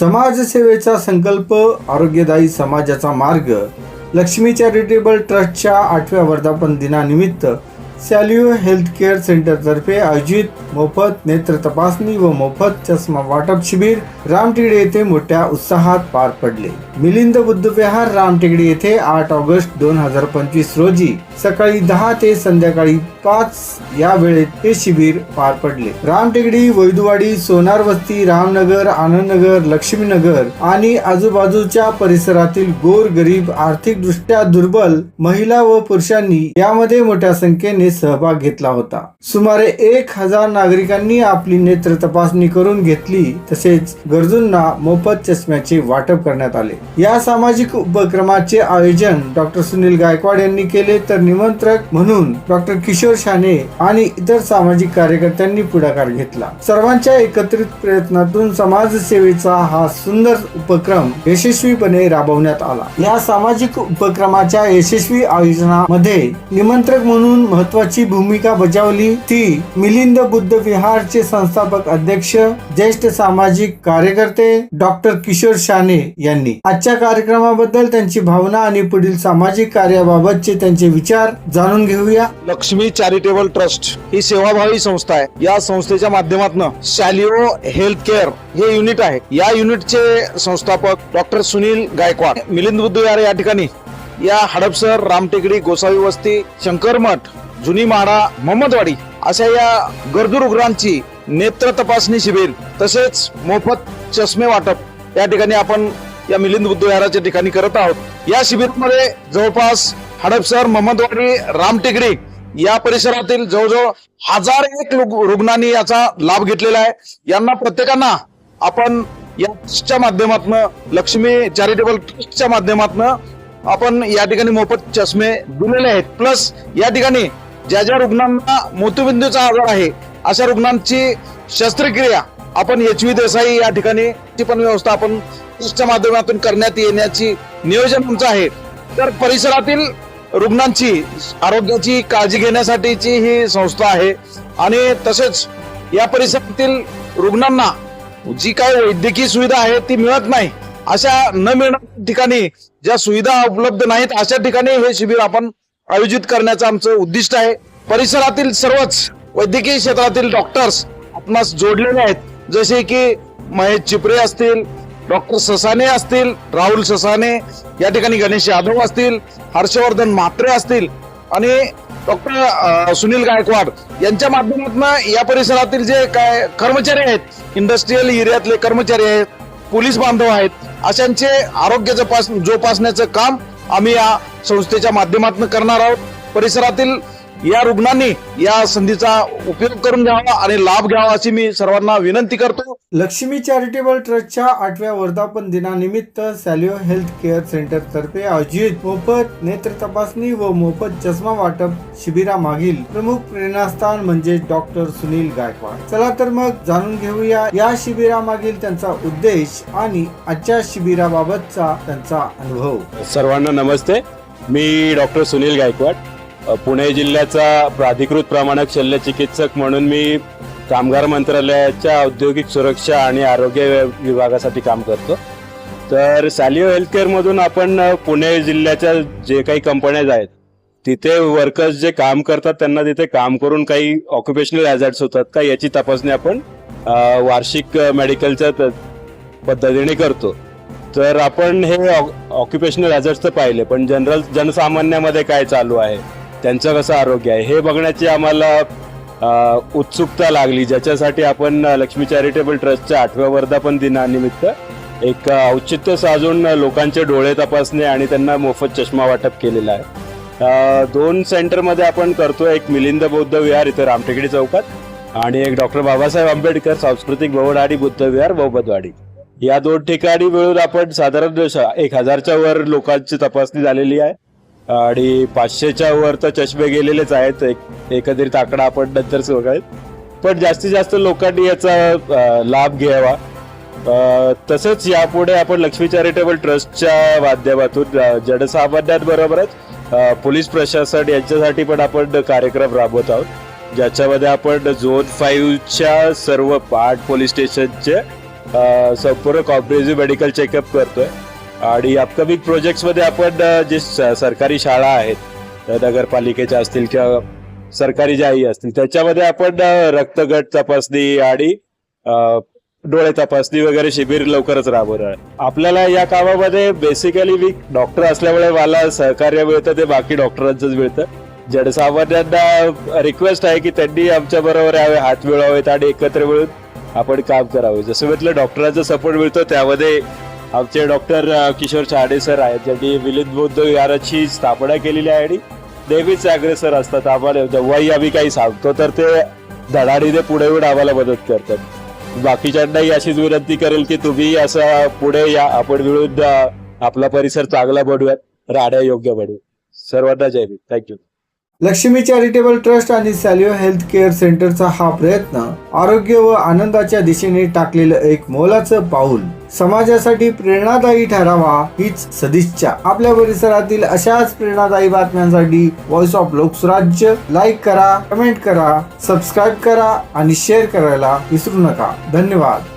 समाजसेवेचा संकल्प आरोग्यदायी समाजाचा मार्ग लक्ष्मी चॅरिटेबल ट्रस्टच्या आठव्या वर्धापन दिनानिमित्त सॅल्यू हेल्थ केअर सेंटरतर्फे आयोजित मोफत नेत्र तपासणी व मोफत चष्मा वाटप शिबिर रामटेगडे येथे मोठ्या उत्साहात पार पडले. मिलिंद बुद्ध विहार रामटेगडे येथे आठ ऑगस्ट दोन हजार पंचवीस रोजी सकाळी दहा ते संध्याकाळी पाच या वेळेत हे शिबिर पार पडले. रामटेकडी वैदुवाडी सोनार वस्ती रामनगर आनंदनगर लक्ष्मीनगर आणि आजूबाजूच्या परिसरातील गोर गरीब आर्थिक दृष्ट्या दुर्बल महिला व पुरुषांनी यामध्ये मोठ्या संख्येने सहभाग घेतला होता. सुमारे एक हजार नागरिकांनी आपली नेत्र तपासणी करून घेतली तसेच गरजूंना मोफत चष्म्याचे वाटप करण्यात आले. या सामाजिक उपक्रमाचे आयोजन डॉक्टर सुनील गायकवाड यांनी केले तर निमंत्रक म्हणून डॉक्टर किशोर शाने आणि इतर सामाजिक कार्यकर्त्यांनी पुढाकार घेतला. सर्वांच्या एकत्रित प्रयत्नातून समाजसेवेचा हा सुंदर उपक्रम यशस्वीपणे राबवण्यात आला. या सामाजिक उपक्रमाच्या यशस्वी आयोजनामध्ये निमंत्रक म्हणून महत्वाची भूमिका बजावली ती मिलिंद बुद्ध विहारचे संस्थापक अध्यक्ष ज्येष्ठ सामाजिक कार्यकर्ते डॉक्टर किशोर शाने यांनी. आजच्या कार्यक्रमाबद्दल त्यांची भावना आणि पुढील सामाजिक कार्याबाबतचे त्यांचे विचार जाणून घेऊया. लक्ष्मी चॅरिटेबल ट्रस्ट ही सेवाभावी संस्था आहे. या संस्थेच्या माध्यमातून शॅलिओ हेल्थ केअर हे युनिट आहे. या युनिटचे संस्थापक डॉक्टर सुनील गायकवाड मिलिंद बुद्धयार या ठिकाणी. या हडपसर रामटेकडी गोसावी वस्ती शंकरमठ जुनी माडा मोहम्मदवाडी अशा या गरजू रुग्णांची नेत्र तपासणी शिबिर तसेच मोफत चष्मे वाटप या ठिकाणी आपण या मिलिंद बुद्धविहाराच्या ठिकाणी करत आहोत. या शिबिरामध्ये जवळपास हडपसर मोहम्मदवाडी रामटेकडी या परिसरातील जवळजवळ हजार एक रुग्णांनी याचा लाभ घेतलेला आहे. यांना प्रत्येकांना आपण याच्या माध्यमातून लक्ष्मी चॅरिटेबल ट्रस्टच्या माध्यमातून आपण या ठिकाणी मोफत चष्मे दिलेले आहेत. प्लस या ठिकाणी ज्या ज्या रुग्णांना मोतीबिंदूचा आजार आहे अशा रुग्णांची शस्त्रक्रिया आपण एच व्ही देसाई या ठिकाणी ची पण व्यवस्था आपण ट्रस्टच्या माध्यमातून करण्यात येण्याची नियोजन आमचं आहे. तर परिसरातील रुग्णांची आरोग्याची काळजी घेण्यासाठीची ही संस्था आहे. आणि तसेच या परिसरातील रुग्णांना जी काय वैद्यकीय सुविधा आहे ती मिळत नाही अशा न मिळणाऱ्या ठिकाणी ज्या सुविधा उपलब्ध नाहीत अशा ठिकाणी हे शिबिर आपण आयोजित करण्याचं आमचं उद्दिष्ट आहे. परिसरातील सर्वच वैद्यकीय क्षेत्रातील डॉक्टर्स आपणास जोडलेले आहेत. जसे की महेश चिपरे असतील डॉक्टर ससाने असतील राहुल ससाने या ठिकाणी गणेश यादव असतील हर्षवर्धन म्हात्रे असतील आणि डॉक्टर सुनील गायकवाड यांच्या माध्यमातून या परिसरातील जे काय कर्मचारी आहेत इंडस्ट्रीयल एरियातले कर्मचारी आहेत पोलीस बांधव आहेत अशांचे आरोग्य जोपास जोपासण्याचं काम आम्ही या संस्थेच्या माध्यमातून करणार आहोत. परिसरातील या रुग्णांनी या संधीचा उपयोग करून घ्यावा आणि लाभ घ्यावा अशी मी सर्वांना विनंती करतो. लक्ष्मी चॅरिटेबल ट्रस्टच्या आठव्या वर्धापन दिनानिमित्त सॅल्यू हेल्थ केअर सेंटर तर्फे आयोजित मोफत नेत्र तपासणी व मोफत चष्मा वाटप शिबिरामागील प्रमुख प्रेरणास्थान म्हणजे डॉक्टर सुनील गायकवाड. चला तर मग जाणून घेऊया या शिबिरामागील त्यांचा उद्देश आणि आजच्या शिबिराबाबतचा त्यांचा अनुभव. सर्वांना नमस्ते. मी डॉक्टर सुनील गायकवाड. पुणे जिल्ह्याचा प्राधिकृत प्रमाणक शल्यचिकित्सक म्हणून मी कामगार मंत्रालयाच्या औद्योगिक सुरक्षा आणि आरोग्य विभागासाठी काम करतो. तर सॅलिओ हेल्थकेअरमधून आपण पुणे जिल्ह्याच्या जे काही कंपन्याज आहेत तिथे वर्कर्स जे काम करतात त्यांना तिथे काम करून काही ऑक्युपेशनल हॅझार्ड्स होतात का याची तपासणी आपण वार्षिक मेडिकलच्या त- पद्धतीने करतो. तर आपण हे ऑक्युपेशनल हॅझर्ड्स तर पाहिले पण जनरल जनसामान्यामध्ये काय चालू आहे? त्यांचं कसं आरोग्य आहे? हे बघण्याची आम्हाला उत्सुकता लागली. ज्याच्यासाठी आपण लक्ष्मी चॅरिटेबल ट्रस्टच्या आठव्या वर्धापन दिनानिमित्त एक औचित्य साजून लोकांचे डोळे तपासणे आणि त्यांना मोफत चष्मा वाटप केलेला आहे. दोन सेंटरमध्ये आपण करतो एक मिलिंद बौद्ध विहार इथं रामटेकडी चौकात आणि एक डॉक्टर बाबासाहेब आंबेडकर सांस्कृतिक भवनवाडी बुद्ध विहार बहुबदवाडी या दोन ठिकाणी मिळून आपण साधारण एक हजारच्या वर लोकांची तपासणी झालेली आहे. आणि पाचशेच्या वर तर चष्मे गेलेलेच आहेत. एक एकंदरीत आकडा आपण नंतर बघायत पण जास्तीत जास्त लोकांनी याचा लाभ घ्यावा. तसंच यापुढे आपण लक्ष्मी चॅरिटेबल ट्रस्टच्या माध्यमातून जनसामान्यांबरोबरच पोलीस प्रशासन यांच्यासाठी पण आपण कार्यक्रम राबवत आहोत. ज्याच्यामध्ये आपण झोन फाईव्हच्या सर्व आठ पोलीस स्टेशनचे संपूर्ण कॉम्प्रिहेन्सिव्ह मेडिकल चेकअप करतोय. आणि अपकमिंग प्रोजेक्ट्समध्ये आपण जे सरकारी शाळा आहेत नगरपालिकेच्या असतील किंवा सरकारी ज्याही असतील त्याच्यामध्ये आपण रक्तगट तपासणी आणि डोळे तपासणी वगैरे शिबिर लवकरच राबवणार आपल्याला या कामामध्ये बेसिकली मी डॉक्टर असल्यामुळे मला सहकार्य मिळतं ते बाकी डॉक्टरांचंच मिळतं. जनसामान्यांना रिक्वेस्ट आहे की त्यांनी आमच्या बरोबर यावे हात मिळवावेत आणि एकत्र मिळून आपण काम करावे. जसं म्हटलं डॉक्टरांचा सपोर्ट मिळतो त्यामध्ये आमचे डॉक्टर किशोर चहाडे सर आहेत ज्यांनी विलिंद बौद्ध विहाराची स्थापना केलेली आहे आणि नेहमीच अग्रेसर असतात आम्हाला. जेव्हाही आम्ही काही सांगतो तर ते धडाडीने पुढे येऊन आम्हाला मदत करतात. बाकीच्यांनाही अशीच विनंती करेल की तुम्ही असं पुढे या आपण मिळून आपला परिसर चांगला बनवूयात राहण्या योग्य बनवू. सर्वांना Jai Bhim thank you Lakshmi charitable trust आणि सॅल्यो हेल्थ केअर सेंटरचा हा प्रयत्न आरोग्य व आनंदाच्या दिशेने टाकलेलं एक मोलाचं पाऊल. समाजासाठी प्रेरणादायी ठरावा हीच सदिच्छा. आपल्या परिसरातील अशाच प्रेरणादायी बातम्यांसाठी व्हॉइस ऑफ लोकसुराज्य लाईक करा कमेंट करा सबस्क्राईब करा आणि शेअर करायला विसरू नका. धन्यवाद.